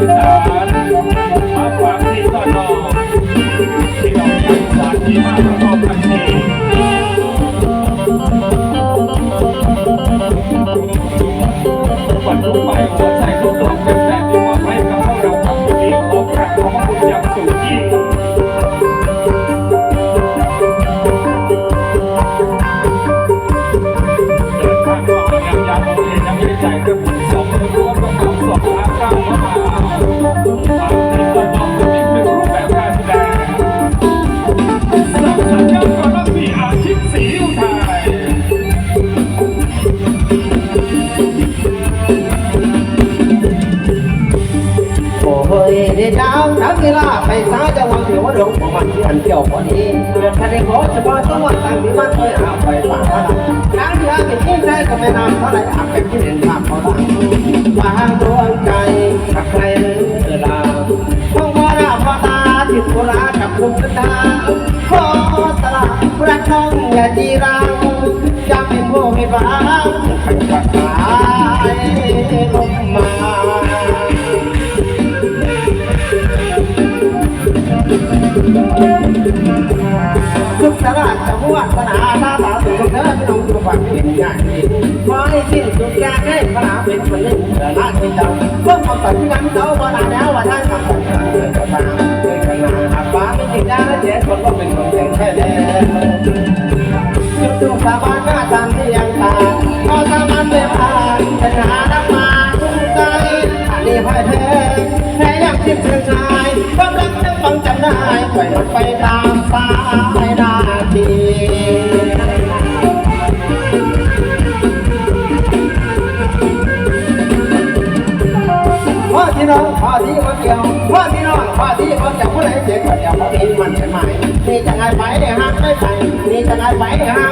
Thank you. ่าไปซ้าจะวางเดี๋ยวว่าหลวงพ่อมันขันเดียวพอดีเตือนคันในขอเฉพาต้องว่าทางนี้มันเคยอาไปสามระดับทางที่อาเป็นที่ใจก็ไม่นานเท่าไรอาเป็นที่เห็นภาพเขาต่างมาห้างดวงใจกับใครเลยเวลาต้องว่าราบตาจิดโบราณกับลุงกตาขอตละดรักน้องอย่าจีรังจะเป็นโมไม่บ้างขันกระตายลงมา สุขสลากจะม่วนสนาซาสาวสุขเธอพี่น้องสุขฝันที่ใหญ่ขอให้สิ้นสุขยากให้พระนาเป็นคนเล่นเสือละเป็นเจ้าเพื่อความสุขพันเจ้าบนาแล้วว่าท่านทำสัมพันธ์เกิดกันมาเกิดกับนาอาฟ้าไม่จริงได้และเจ๊คนก็เป็นคนแข็งแค่เดียวดดวงสาบานหน้าตามที่ยังขาดเพราะสมันเป็นอาชนะนักมาทุกใจอันนี้พ่ายแพ้ มีจังไงไปเดี๋ยวฮะไม่ใส่มีจังไงไปเดี๋ยวฮะ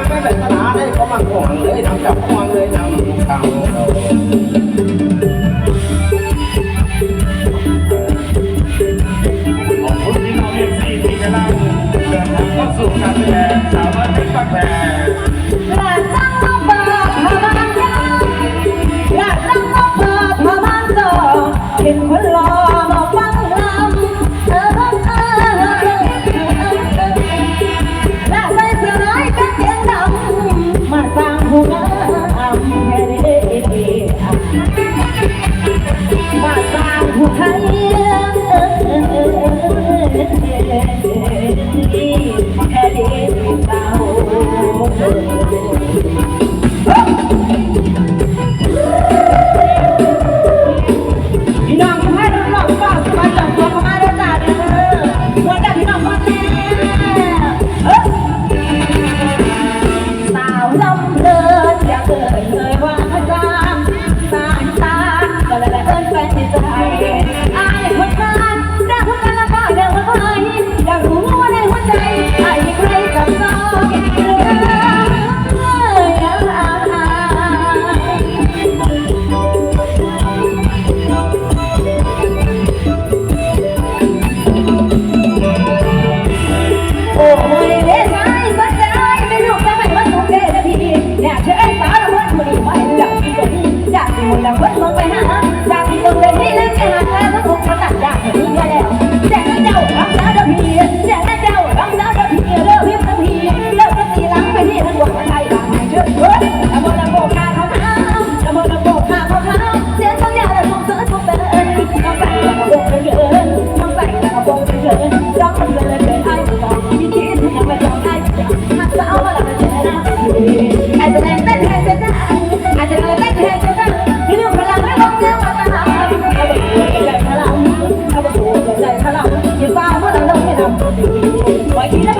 ไว้ที่ละ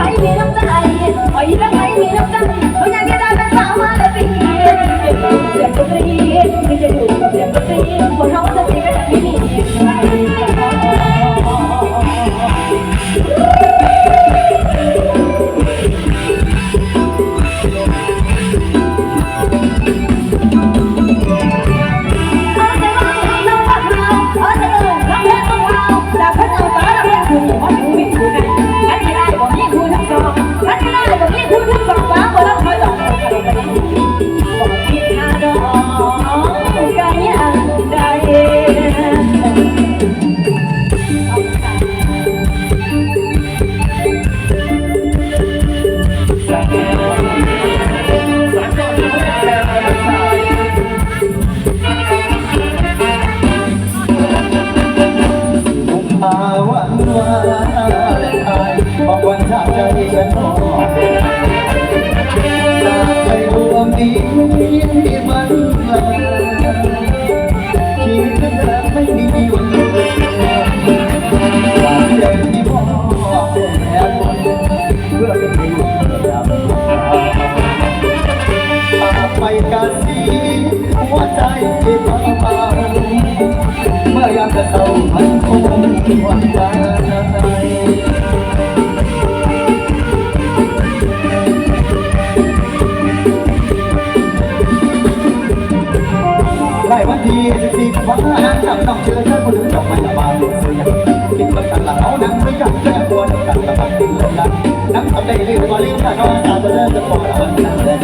power งหวั่นใจไล่วันที่สิบสี่วันนั้นจำต้องเชื่อเธอคนอื่นจบไม่ละบาลเสียกินมันกันหลังเอานังไม่กันแค่ตัวนังกันกับมันติดเลยนะนังทำได้รีบมาลิ้นถ้านอนตาจะเดินจะปล่อยมันนั่งเดิน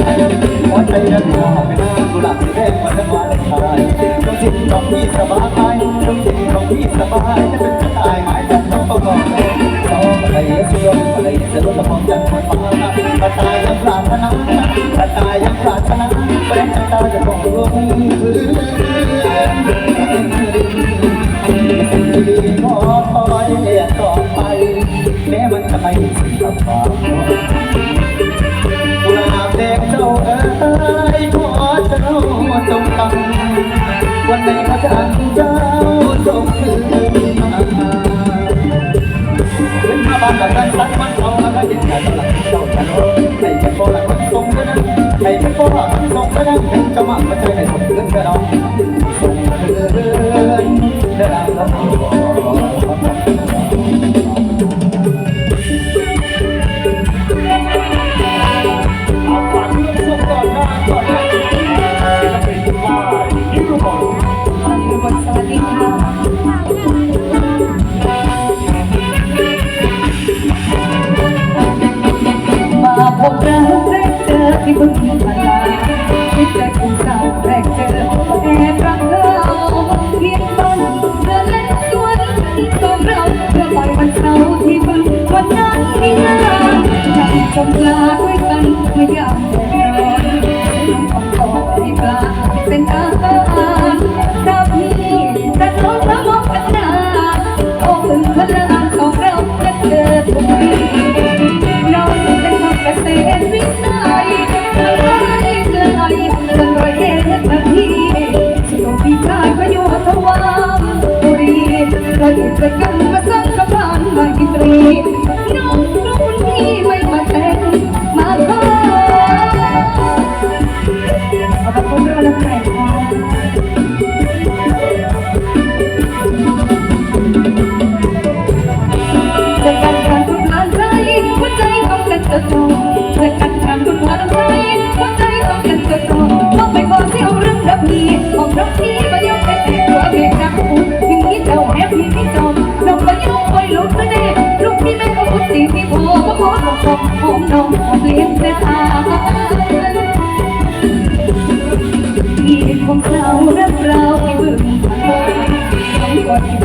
หัวใจนั้นหัวเป็นกุหลาบสีแดงมันจะมาเลยทายดวงจิตของพี่สบายดวงจิตของพี่สบายจะเป็น จันทร์ฟ้าถ้าตายยังปรารถนาถ้าตายยังปรารถนาแฟนตาจะต้องลงพื้นขอคอยต่อไปแม้มันจะไม่สิ้นกับความกุหลาบแดงเจ้าเอ๋ยขอเจ้าจงฟังวันไหนพระจันทร์เจ้าจงคืนมาเป็นมาบ้านกับกันสักมันเอาแล้วก็เห็นกันหลัง นั่งชมลาด้วยกันเมื่อยามแดดร้อนน้ำของต่อที่ปลาเป็นอาหารถ้าพี่แต่น้องละมอกันหน้าโอ้ถึงพลังของเราจะเจอทุกทีน้องเป็นคนเกษตรวิสัยไร้เกลือไหลเรื่องรอยเอ็ดนาทีส่งพี่ชายมาอยู่ทวารบุรีเราอยู่ด้วยกัน ต้